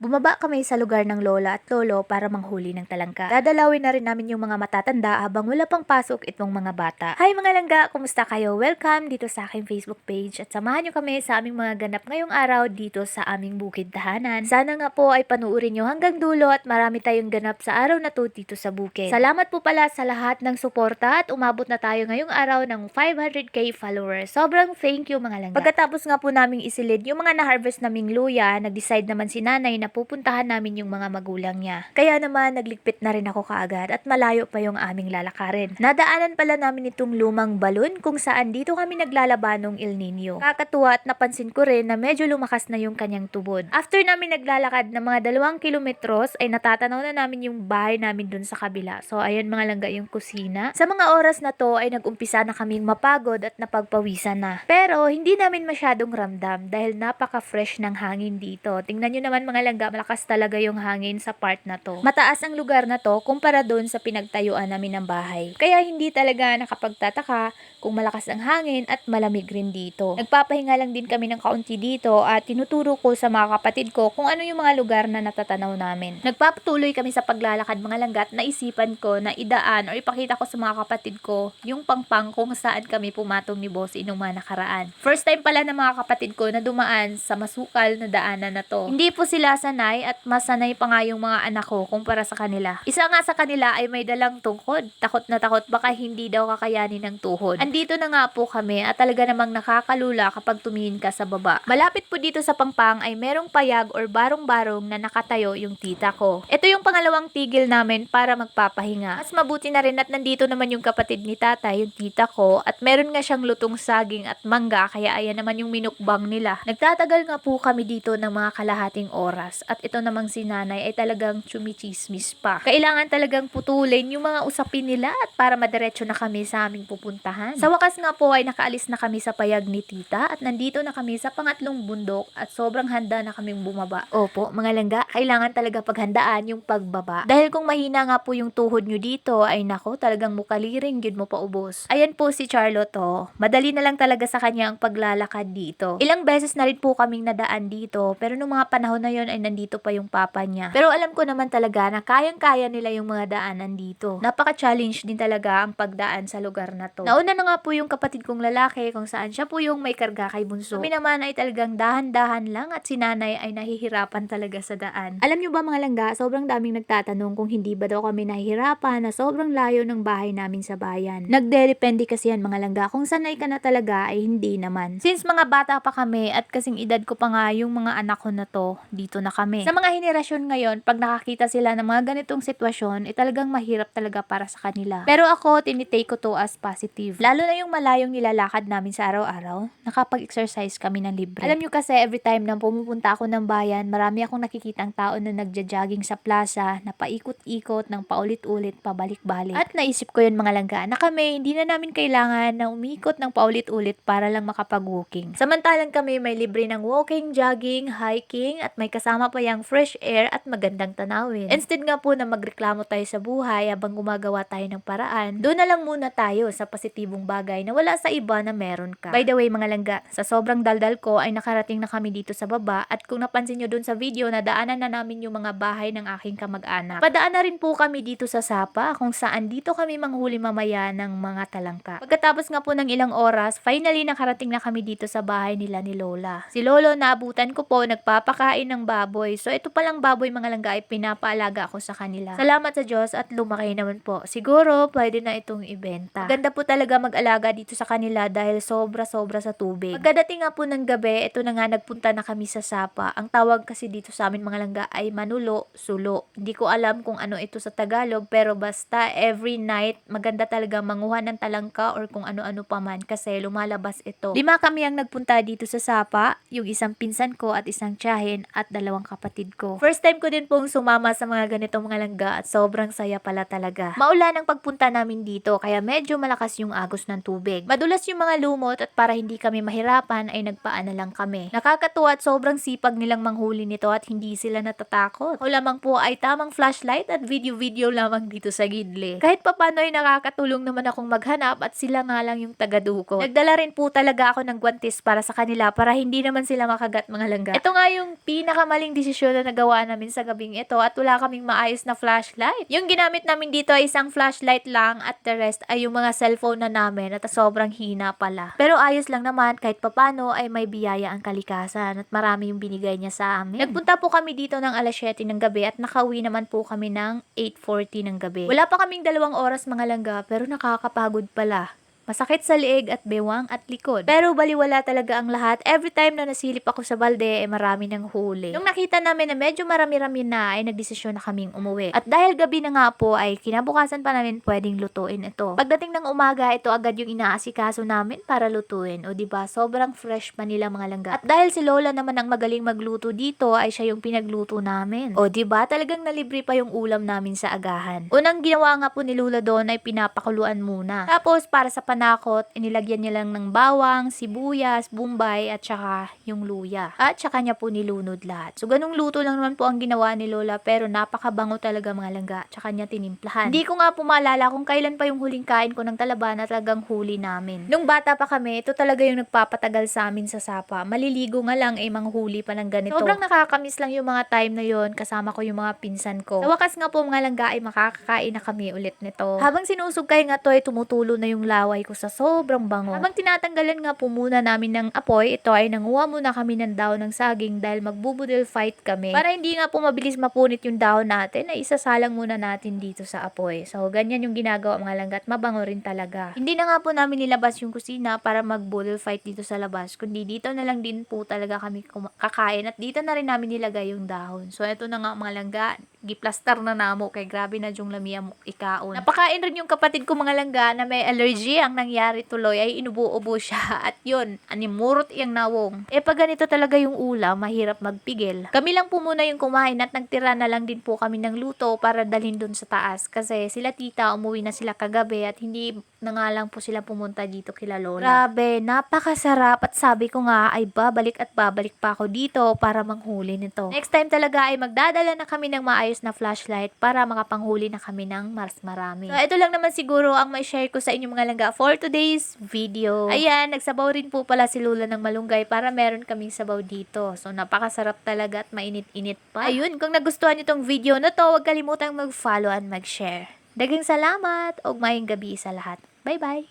Bumaba kami sa lugar ng lola at lolo para manghuli ng talangka. Dadalawin na rin namin yung mga matatanda habang wala pang pasok itong mga bata. Hi mga langga, kumusta kayo? Welcome dito sa aking Facebook page at samahan nyo kami sa aming mga ganap ngayong araw dito sa aming bukid tahanan. Sana nga po ay panuorin nyo hanggang dulo at marami tayong ganap sa araw na to dito sa bukid. Salamat po pala sa lahat ng suporta at umabot na tayo ngayong araw ng 500k followers. Sobrang thank you mga langga. Pagkatapos nga po naming isilid yung mga na-harvest naming luya, nag-decide naman si nanay na pupuntahan namin yung mga magulang niya. Kaya naman nagligpit na rin ako kaagad at malayo pa yung aming lalakarin. Nadaanan pala namin itong lumang balon kung saan dito kami naglalaba nung El Nino. Kakatuwa at napansin ko rin na medyo lumakas na yung kanyang tubod. After namin naglalakad ng mga dalawang kilometros ay natatanaw na namin yung bahay namin dun sa kabila. So ayun mga langga yung kusina. Sa mga oras na to ay nag-umpisa na kaming mapagod at napagpawisan na. Pero hindi namin masyadong ramdam dahil napaka-fresh ng hangin dito. Tingnan nyo naman mga langga, malakas talaga yung hangin sa part na to. Mataas ang lugar na to kumpara doon sa pinagtayuan namin ng bahay. Kaya hindi talaga nakapagtataka kung malakas ang hangin at malamig rin dito. Nagpapahinga lang din kami ng kaunti dito at tinuturo ko sa mga kapatid ko kung ano yung mga lugar na natatanaw namin. Nagpapatuloy kami sa paglalakad mga langgat na isipan ko na idaan o ipakita ko sa mga kapatid ko yung pangpang kung saan kami pumatong ni boss inong mga nakaraan. First time pala ng mga kapatid ko na dumaan sa masukal na daanan na to. Hindi po sila sanay at masanay pa nga yung mga anak ko kumpara sa kanila. Isa nga sa kanila ay may dalang tungkod. Takot na takot baka hindi daw kakayanin ng tuhod. Andito na nga po kami at talaga namang nakakalula kapag tumingin ka sa baba. Malapit po dito sa pangpang ay merong payag or barong-barong na nakatayo yung tita ko. Ito yung pangalawang tigil namin para magpapahinga. Mas mabuti na rin at nandito naman yung kapatid ni tata, yung tita ko, at meron nga siyang lutong saging at mangga kaya ayan naman yung minukbang nila. Nagtatagal nga po kami dito ng mga kalahating oras at ito namang si nanay ay talagang chumichismis pa. Kailangan talagang putulin yung mga usapin nila at para madiretso na kami sa aming pupuntahan. Sa wakas nga po ay nakaalis na kami sa payag ni tita at nandito na kami sa pangatlong bundok at sobrang handa na kaming bumaba. Opo, mga langga, kailangan talaga paghandaan yung pagbaba. Dahil kung mahina nga po yung tuhod nyo dito, ay nako, talagang mukaliring yun mo paubos. Ayan po si Charlotte, oh. Madali na lang talaga sa kanya ang paglalakad dito. Ilang beses na rin po kaming nadaan dito, pero nung mga panahon na yon ay nandito pa yung papa niya. Pero alam ko naman talaga na kayang-kaya nila yung mga daanan dito. Napaka-challenge din talaga ang pagdaan sa lugar na to. Nauna na nga po yung kapatid kong lalaki kung saan siya po yung may karga kay bunso. Kami naman ay talagang dahan-dahan lang at si nanay ay nahihirapan talaga sa daan. Alam nyo ba mga langga, sobrang daming nagtatanong kung hindi ba daw kami nahihirapan na sobrang layo ng bahay namin sa bayan. Nagdepende kasi yan mga langga, kung sanay ka na talaga ay hindi naman. Since mga bata pa kami at kasing edad ko pa nga yung mga anak ko na to, dito na kami. Sa mga henerasyon ngayon, pag nakakita sila ng mga ganitong sitwasyon, eh talagang mahirap talaga para sa kanila. Pero ako, tinitake ko to as positive. Lalo na yung malayong nilalakad namin sa araw-araw, nakapag-exercise kami ng libre. Alam nyo kasi, every time na pumupunta ako ng bayan, marami akong nakikitang tao na nagja-jogging sa plaza, na paikot-ikot ng paulit-ulit, pabalik-balik. At naisip ko yun mga langga, na kami, hindi na namin kailangan na umikot ng paulit-ulit para lang makapag-walking. Samantalang kami may libre ng walking, jogging, hiking, at may kasama pa yung fresh air at magandang tanawin. Instead nga po na magreklamo tayo sa buhay habang gumagawa tayo ng paraan, doon na lang muna tayo sa positibong bagay na wala sa iba na meron ka. By the way mga langga, sa sobrang daldal ko ay nakarating na kami dito sa baba at kung napansin nyo doon sa video na daanan na namin yung mga bahay ng aking kamag-anak. Padaan na rin po kami dito sa Sapa kung saan dito kami manghuli mamaya ng mga talangka. Pagkatapos nga po ng ilang oras, finally nakarating na kami dito sa bahay nila ni Lola. Si Lolo naabutan ko po nagpapakain ng baboy. So ito palang baboy mga langga ay pinapaalaga ako sa kanila. Salamat sa Diyos at lumaki naman po. Siguro pwede na itong ibenta. Ganda po talaga mag-alaga dito sa kanila dahil sobra-sobra sa tubig. Pagkadating nga po ng gabi, ito na nga nagpunta na kami sa Sapa. Ang tawag kasi dito sa amin mga langga ay manulo, sulo. Hindi ko alam kung ano ito sa Tagalog pero basta every night maganda talaga manguha ng talangka or kung ano-ano pa man kasi lumalabas ito. Lima kami ang nagpunta dito sa Sapa, yung isang pinsan ko at isang tiyahin at dalawang kapatid ko. First time ko din pong sumama sa mga ganitong mga langga at sobrang saya pala talaga. Maulan ang pagpunta namin dito kaya medyo malakas yung agos ng tubig. Madulas yung mga lumot at para hindi kami mahirapan ay nagpaan na lang kami. Nakakatuwa at sobrang sipag nilang manghuli nito at hindi sila natatakot. O lamang po ay tamang flashlight at video-video lamang dito sa gidle. Kahit papano ay nakakatulong naman akong maghanap at sila nga lang yung tagaduko. Nagdala rin po talaga ako ng guantes para sa kanila para hindi naman sila makagat mga langga. Ito nga yung pinakamaling daming desisyon na nagawa namin sa gabing ito at wala kaming maayos na flashlight. Yung ginamit namin dito ay isang flashlight lang at the rest ay yung mga cellphone na namin at sobrang hina pala. Pero ayos lang naman kahit papano ay may biyaya ang kalikasan at marami yung binigay niya sa amin. Nagpunta po kami dito ng alas 7 ng gabi at nakauwi naman po kami ng 8.40 ng gabi. Wala pa kaming dalawang oras mga langga pero nakakapagod pala. Masakit sa leeg at bewang at likod. Pero baliwala talaga ang lahat. Every time na nasilip ako sa balde, eh, marami ng huli. Nung nakita namin na medyo marami-rami na, ay nagdesisyon na kaming umuwi. At dahil gabi na nga po, ay kinabukasan pa namin pwedeng lutuin ito. Pagdating ng umaga, ito agad yung inaasikaso namin para lutuin. O ba sobrang fresh pa nila mga langga. At dahil si Lola naman ang magaling magluto dito, ay siya yung pinagluto namin. O ba talagang nalibre pa yung ulam namin sa agahan. Unang ginawa nga po ni Lola doon ay pinapakuluan muna. Tapos para sa panakot, inilagyan niya lang ng bawang, sibuyas, bumbay, at saka yung luya. At saka niya po nilunod lahat. So ganung luto lang naman po ang ginawa ni Lola pero napakabango talaga mga langga. Tsaka niya tinimplahan. Hindi ko nga po maalala kung kailan pa yung huling kain ko ng talaba na talagang huli namin. Nung bata pa kami, ito talaga yung nagpapatagal sa amin sa sapa. Maliligo nga lang eh manghuli pa ng ganito. Sobrang nakakamiss lang yung mga time na yon kasama ko yung mga pinsan ko. Sa wakas nga po mga langga ay makakakain na kami ulit nito. Habang sinusugkay nga to ay tumutulo na yung laway ko sa sobrang bango. Habang tinatanggalan nga po muna namin ng apoy, ito ay nanguha muna kami ng dahon ng saging dahil magbubudil fight kami. Para hindi nga po mabilis mapunit yung dahon natin, ay isasalang muna natin dito sa apoy. So, ganyan yung ginagawa mga langga at mabango rin talaga. Hindi na nga po namin nilabas yung kusina para mag-budil fight dito sa labas, kundi dito na lang din po talaga kami kakain at dito na rin namin nilagay yung dahon. So, ito na nga mga langga, giplastar na namo kay grabe na yung lamia mo ikaon. Napakain rin yung kapatid ko mga langga na may allergy ang nangyari tuloy ay inubo-ubo siya at yun, animurot iyang nawong. Eh pag ganito talaga yung ulam, mahirap magpigil. Kami lang po muna yung kumain at nagtira na lang din po kami ng luto para dalhin dun sa taas kasi sila tita umuwi na sila kagabi at hindi na nga lang po sila pumunta dito kila Lola. Grabe, napakasarap at sabi ko nga ay babalik at babalik pa ako dito para manghuli nito. Next time talaga ay magdadala na kami ng maayos na flashlight para makapanghuli na kami ng mas marami. So, ito lang naman siguro ang may share ko sa inyo mga langga for today's video. Ayan, nagsabaw rin po pala si Lula ng malunggay para meron kaming sabaw dito. So, napakasarap talaga at mainit-init pa. Ayun, kung nagustuhan nyo tong video na to, huwag kalimutang mag-follow and mag-share. Dagang salamat! Og mayong gabi sa lahat. Bye bye.